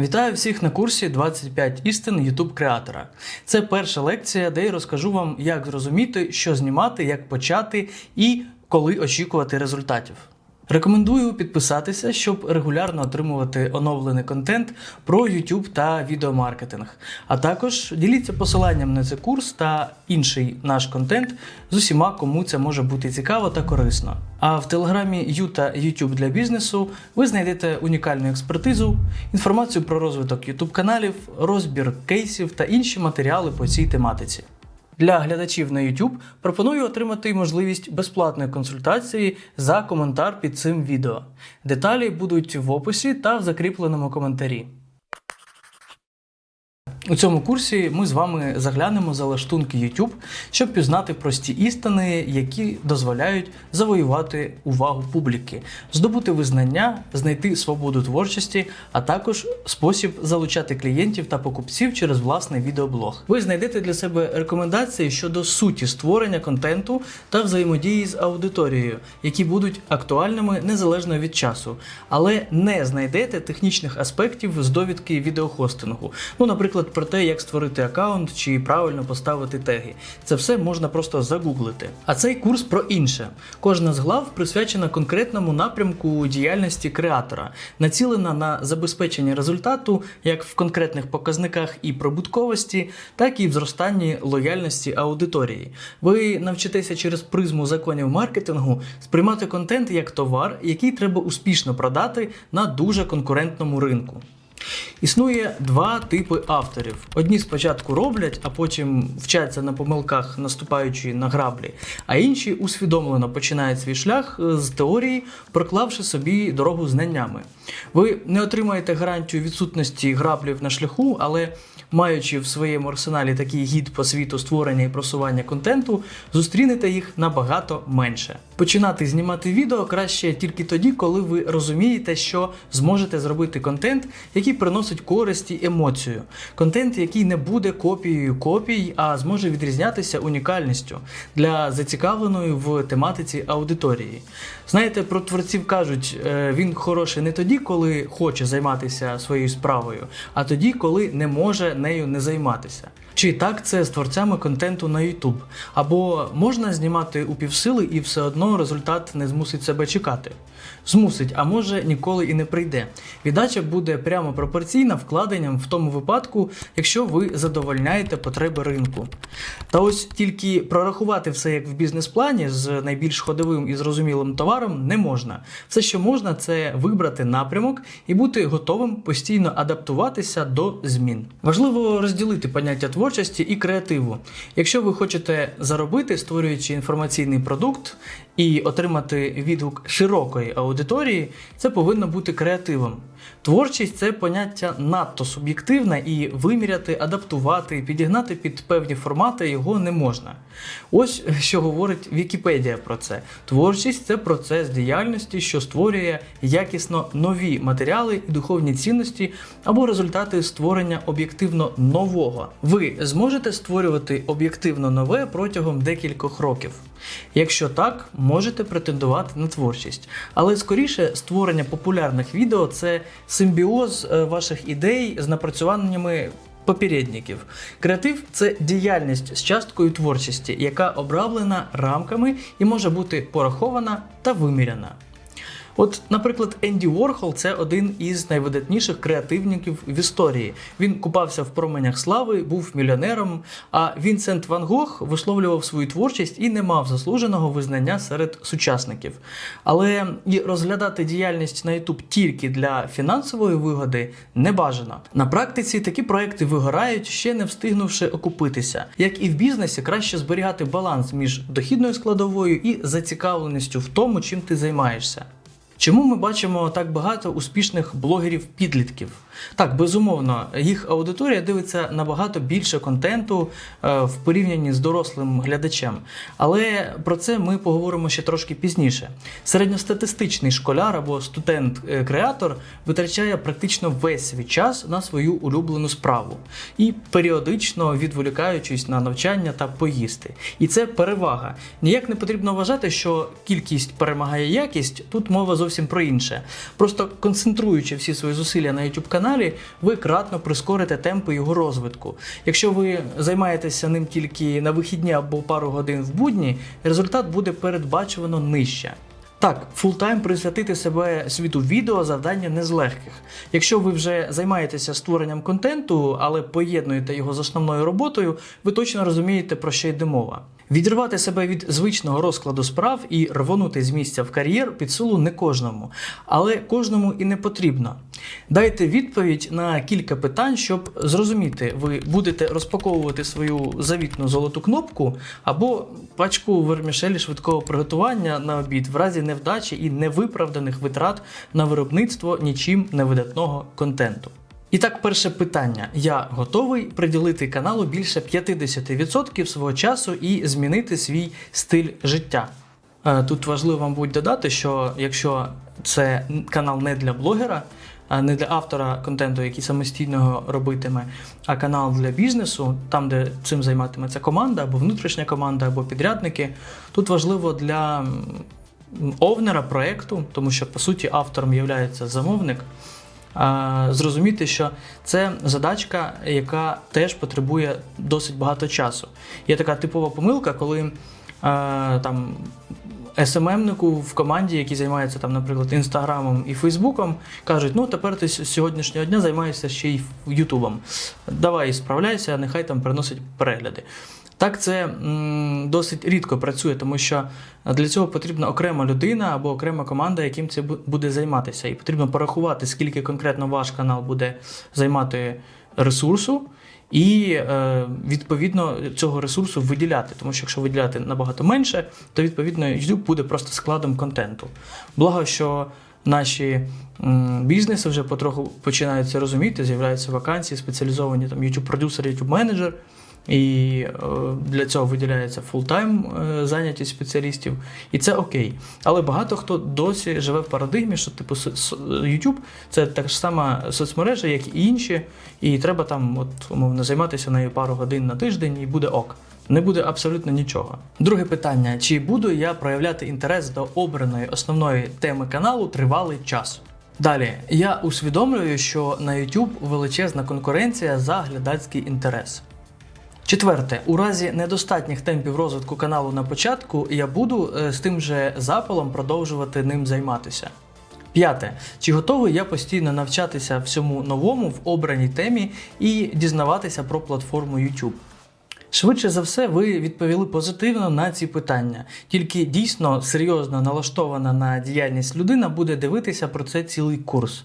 Вітаю всіх на курсі 25 істин YouTube креатора. Це перша лекція, де я розкажу вам, як зрозуміти, що знімати, як почати і коли очікувати результатів. Рекомендую підписатися, щоб регулярно отримувати оновлений контент про YouTube та відеомаркетинг. А також діліться посиланням на цей курс та інший наш контент з усіма, кому це може бути цікаво та корисно. А в телеграмі Ю та YouTube для бізнесу ви знайдете унікальну експертизу, інформацію про розвиток YouTube каналів, розбір кейсів та інші матеріали по цій тематиці. Для глядачів на YouTube пропоную отримати можливість безплатної консультації за коментар під цим відео. Деталі будуть в описі та в закріпленому коментарі. У цьому курсі ми з вами заглянемо за лаштунки YouTube, щоб пізнати прості істини, які дозволяють завоювати увагу публіки, здобути визнання, знайти свободу творчості, а також спосіб залучати клієнтів та покупців через власний відеоблог. Ви знайдете для себе рекомендації щодо суті створення контенту та взаємодії з аудиторією, які будуть актуальними незалежно від часу, але не знайдете технічних аспектів з довідки відеохостингу. Ну, наприклад, про те, як створити аккаунт чи правильно поставити теги. Це все можна просто загуглити. А цей курс про інше. Кожна з глав присвячена конкретному напрямку діяльності креатора, націлена на забезпечення результату як в конкретних показниках і прибутковості, так і в зростанні лояльності аудиторії. Ви навчитеся через призму законів маркетингу сприймати контент як товар, який треба успішно продати на дуже конкурентному ринку. Існує два типи авторів. Одні спочатку роблять, а потім вчаться на помилках, наступаючи на граблі, а інші усвідомлено починають свій шлях з теорії, проклавши собі дорогу знаннями. Ви не отримаєте гарантію відсутності граблів на шляху, але маючи в своєму арсеналі такий гід по світу створення і просування контенту, зустрінете їх набагато менше. Починати знімати відео краще тільки тоді, коли ви розумієте, що зможете зробити контент, який приносить користь і емоцію. Контент, який не буде копією копій, а зможе відрізнятися унікальністю для зацікавленої в тематиці аудиторії. Знаєте, про творців кажуть, е, він хороший не тоді, коли хоче займатися своєю справою, а тоді, коли не може нею не займатися. Чи так це з творцями контенту на YouTube? Або можна знімати у півсили і все одно результат не змусить себе чекати? Змусить, а може ніколи і не прийде. Віддача буде прямо пропорційна вкладенням в тому випадку, якщо ви задовольняєте потреби ринку. Та ось тільки прорахувати все як в бізнес-плані з найбільш ходовим і зрозумілим товаром не можна. Все, що можна, це вибрати напрямок і бути готовим постійно адаптуватися до змін. Важливо розділити поняття творчості і креативу. Якщо ви хочете заробити, створюючи інформаційний продукт і отримати відгук широкої аудиторії, це повинно бути креативом. Творчість це поняття надто суб'єктивне і виміряти, адаптувати, підігнати під певні формати його не можна. Ось що говорить Вікіпедія про це. Творчість це процес діяльності, що створює якісно нові матеріали і духовні цінності або результати створення об'єктивно нового. Ви зможете створювати об'єктивно нове протягом декількох років. Якщо так, можете претендувати на творчість. Але скоріше створення популярних відео це симбіоз е, ваших ідей з напрацюваннями. Попередників. Креатив це діяльність з часткою творчості, яка обраблена рамками і може бути порахована та виміряна. От, наприклад, Енді Уорхол це один із найвидатніших креативників в історії. Він купався в променях слави, був мільйонером. А Вінсент Ван Гог висловлював свою творчість і не мав заслуженого визнання серед сучасників. Але і розглядати діяльність на YouTube тільки для фінансової вигоди не бажано. На практиці такі проекти вигорають, ще не встигнувши окупитися. Як і в бізнесі, краще зберігати баланс між дохідною складовою і зацікавленістю в тому, чим ти займаєшся. Чому ми бачимо так багато успішних блогерів-підлітків? Так, безумовно, їх аудиторія дивиться набагато більше контенту е, в порівнянні з дорослим глядачем. Але про це ми поговоримо ще трошки пізніше. Середньостатистичний школяр або студент-креатор витрачає практично весь свій час на свою улюблену справу і періодично відволікаючись на навчання та поїсти. І це перевага. Ніяк не потрібно вважати, що кількість перемагає якість. Тут мова зовсім про інше. Просто концентруючи всі свої зусилля на YouTube каналі каналі, ви кратно прискорите темпи його розвитку. Якщо ви займаєтеся ним тільки на вихідні або пару годин в будні, результат буде передбачувано нижче. Так, фултайм присвятити себе світу відео завдання не з легких. Якщо ви вже займаєтеся створенням контенту, але поєднуєте його з основною роботою, ви точно розумієте, про що йде мова. Відірвати себе від звичного розкладу справ і рвонути з місця в кар'єр під силу не кожному, але кожному і не потрібно. Дайте відповідь на кілька питань, щоб зрозуміти, ви будете розпаковувати свою завітну золоту кнопку або пачку вермішелі швидкого приготування на обід в разі невдачі і невиправданих витрат на виробництво нічим невидатного контенту. І так, перше питання: я готовий приділити каналу більше 50% свого часу і змінити свій стиль життя. Е, Тут важливо, мабуть, додати, що якщо це канал не для блогера, а не для автора контенту, який самостійно робитиме, а канал для бізнесу, там, де цим займатиметься команда, або внутрішня команда, або підрядники, тут важливо для овнера проєкту, тому що по суті автором є замовник. Зрозуміти, що це задачка, яка теж потребує досить багато часу. Є така типова помилка, коли там СММнику в команді, який займається там, наприклад, інстаграмом і Фейсбуком, кажуть: ну тепер ти з сьогоднішнього дня займаєшся ще й Ютубом. Давай справляйся, нехай там приносить перегляди. Так це досить рідко працює, тому що для цього потрібна окрема людина або окрема команда, яким це буде займатися. І потрібно порахувати, скільки конкретно ваш канал буде займати ресурсу, і е, відповідно цього ресурсу виділяти. Тому що якщо виділяти набагато менше, то відповідно YouTube буде просто складом контенту. Благо, що наші бізнеси вже потроху починають це розуміти, з'являються вакансії, спеціалізовані там YouTube продюсер, YouTube менеджер. І е, для цього виділяється фултайм е, зайнятість спеціалістів, і це окей. Але багато хто досі живе в парадигмі, що типу YouTube це така ж сама соцмережа, як і інші, і треба там, от умовно, займатися нею пару годин на тиждень, і буде ок. Не буде абсолютно нічого. Друге питання: чи буду я проявляти інтерес до обраної основної теми каналу тривалий час? Далі я усвідомлюю, що на YouTube величезна конкуренція за глядацький інтерес. Четверте, у разі недостатніх темпів розвитку каналу на початку, я буду е, з тим же запалом продовжувати ним займатися. П'яте. Чи готовий я постійно навчатися всьому новому в обраній темі і дізнаватися про платформу YouTube? Швидше за все, ви відповіли позитивно на ці питання. Тільки дійсно серйозно налаштована на діяльність людина буде дивитися про це цілий курс.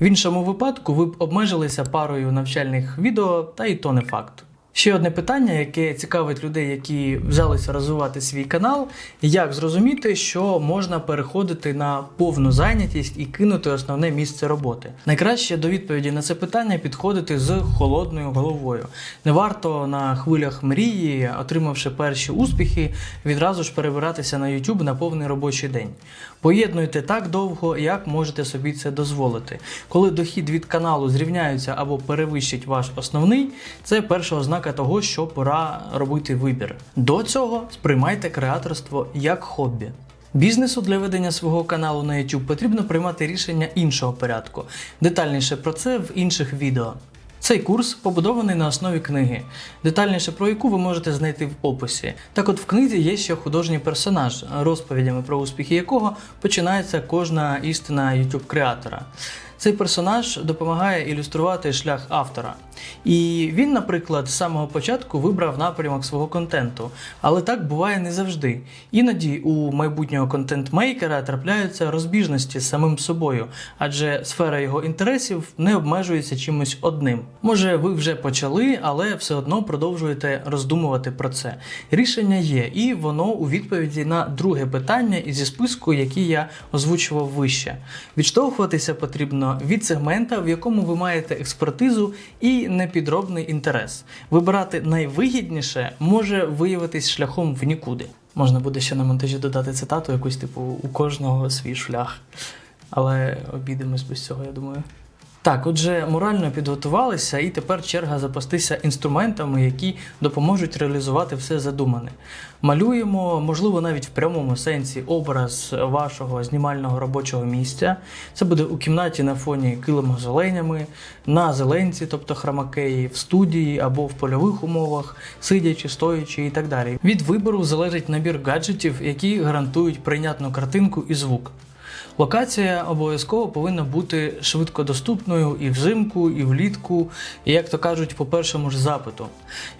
В іншому випадку ви б обмежилися парою навчальних відео, та і то не факт. Ще одне питання, яке цікавить людей, які взялися розвивати свій канал, як зрозуміти, що можна переходити на повну зайнятість і кинути основне місце роботи. Найкраще до відповіді на це питання підходити з холодною головою. Не варто на хвилях мрії, отримавши перші успіхи, відразу ж перебиратися на YouTube на повний робочий день. Поєднуйте так довго, як можете собі це дозволити. Коли дохід від каналу зрівняється або перевищить ваш основний, це перша ознака того, що пора робити вибір. До цього сприймайте креаторство як хобі. Бізнесу для ведення свого каналу на YouTube потрібно приймати рішення іншого порядку. Детальніше про це в інших відео. Цей курс побудований на основі книги, детальніше про яку ви можете знайти в описі. Так от в книзі є ще художній персонаж, розповідями про успіхи якого починається кожна істина YouTube креатора. Цей персонаж допомагає ілюструвати шлях автора. І він, наприклад, з самого початку вибрав напрямок свого контенту, але так буває не завжди. Іноді у майбутнього контент-мейкера трапляються розбіжності з самим собою, адже сфера його інтересів не обмежується чимось одним. Може, ви вже почали, але все одно продовжуєте роздумувати про це. Рішення є, і воно у відповіді на друге питання зі списку, який я озвучував вище. Відштовхуватися потрібно від сегмента, в якому ви маєте експертизу і непідробний інтерес. Вибирати найвигідніше може виявитись шляхом в нікуди. Можна буде ще на монтажі додати цитату, якусь типу у кожного свій шлях. Але обійдемось без цього, я думаю. Так, отже, морально підготувалися, і тепер черга запастися інструментами, які допоможуть реалізувати все задумане. Малюємо, можливо, навіть в прямому сенсі образ вашого знімального робочого місця. Це буде у кімнаті на фоні килиму з оленями, на зеленці, тобто хромакеї, в студії або в польових умовах, сидячи, стоячи і так далі. Від вибору залежить набір гаджетів, які гарантують прийнятну картинку і звук. Локація обов'язково повинна бути швидко доступною і взимку, і влітку, і як то кажуть, по першому ж запиту.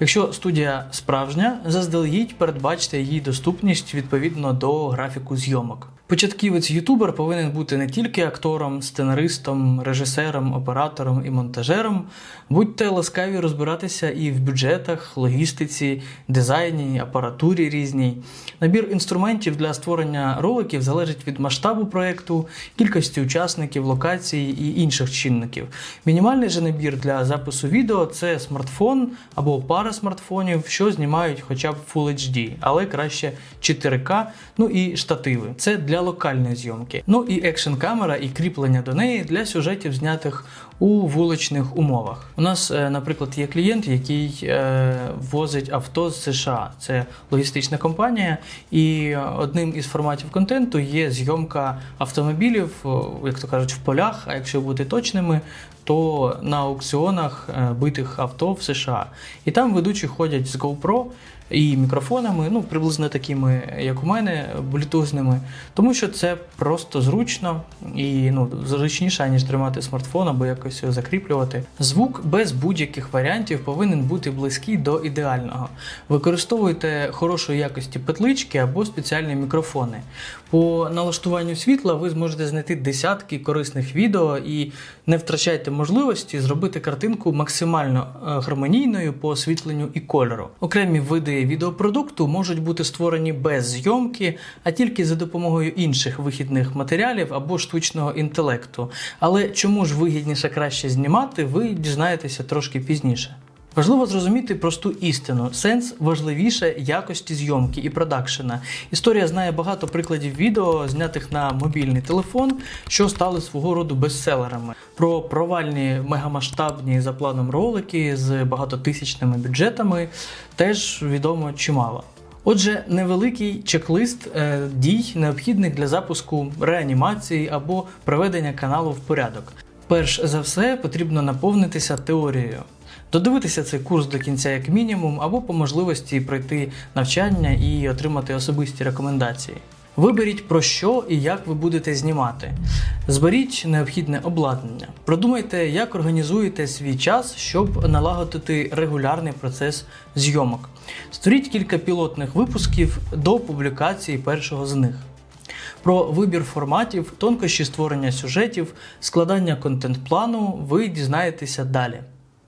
Якщо студія справжня, заздалегідь передбачте її доступність відповідно до графіку зйомок. Початківець ютубер повинен бути не тільки актором, сценаристом, режисером, оператором і монтажером. Будьте ласкаві розбиратися і в бюджетах, логістиці, дизайні, апаратурі різній. Набір інструментів для створення роликів залежить від масштабу проєкту, кількості учасників, локацій і інших чинників. Мінімальний же набір для запису відео це смартфон або пара смартфонів, що знімають хоча б Full HD, але краще 4К, ну і штативи. Це для локальної зйомки. Ну і екшн камера і кріплення до неї для сюжетів, знятих у вуличних умовах. У нас, е, наприклад, є клієнт, який е, возить авто з США. Це логістична компанія, і одним із форматів контенту є зйомка автомобілів, як то кажуть, в полях. А якщо бути точними, то на аукціонах е, битих авто в США. І там ведучі ходять з GoPro і мікрофонами, ну приблизно такими, як у мене, блютузними, тому що це просто зручно і ну, зручніше, ніж тримати смартфон або якось його закріплювати. Звук без будь-яких варіантів повинен бути близький до ідеального. Використовуйте хорошої якості петлички або спеціальні мікрофони. По налаштуванню світла ви зможете знайти десятки корисних відео і не втрачайте можливості зробити картинку максимально е, гармонійною по освітленню і кольору. Окремі види відеопродукту можуть бути створені без зйомки, а тільки за допомогою інших вихідних матеріалів або штучного інтелекту. Але чому ж вигідніше краще знімати, ви дізнаєтеся трошки пізніше. Важливо зрозуміти просту істину. Сенс важливіше якості зйомки і продакшена. Історія знає багато прикладів відео, знятих на мобільний телефон, що стали свого роду бестселерами. Про провальні мегамасштабні за планом ролики з багатотисячними бюджетами теж відомо чимало. Отже, невеликий чек-лист е, дій, необхідних для запуску реанімації або приведення каналу в порядок. Перш за все, потрібно наповнитися теорією. Додивитися цей курс до кінця як мінімум, або по можливості пройти навчання і отримати особисті рекомендації. Виберіть про що і як ви будете знімати. Зберіть необхідне обладнання. Продумайте, як організуєте свій час, щоб налагодити регулярний процес зйомок. Створіть кілька пілотних випусків до публікації першого з них. Про вибір форматів, тонкощі створення сюжетів, складання контент-плану ви дізнаєтеся далі.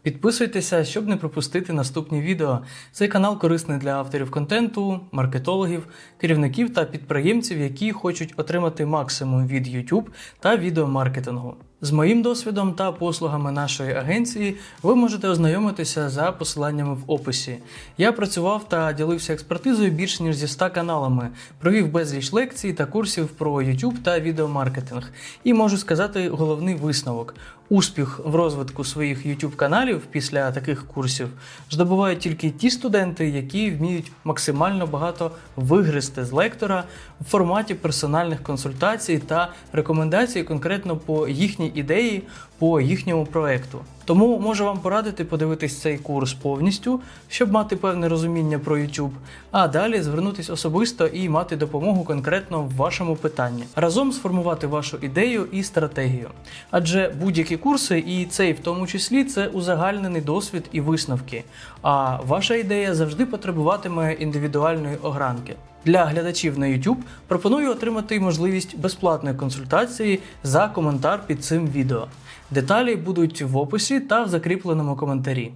Підписуйтеся, щоб не пропустити наступні відео. Цей канал корисний для авторів контенту, маркетологів, керівників та підприємців, які хочуть отримати максимум від YouTube та відеомаркетингу. З моїм досвідом та послугами нашої агенції ви можете ознайомитися за посиланнями в описі. Я працював та ділився експертизою більше ніж зі 100 каналами, провів безліч лекцій та курсів про YouTube та відеомаркетинг. І можу сказати головний висновок: успіх в розвитку своїх YouTube каналів після таких курсів здобувають тільки ті студенти, які вміють максимально багато вигризти з лектора в форматі персональних консультацій та рекомендацій конкретно по їхній ідеї, по їхньому проекту. Тому можу вам порадити подивитись цей курс повністю, щоб мати певне розуміння про YouTube, а далі звернутись особисто і мати допомогу конкретно в вашому питанні, разом сформувати вашу ідею і стратегію. Адже будь-які курси, і цей в тому числі, це узагальнений досвід і висновки. А ваша ідея завжди потребуватиме індивідуальної огранки. Для глядачів на YouTube пропоную отримати можливість безплатної консультації за коментар під цим відео. Деталі будуть в описі та в закріпленому коментарі.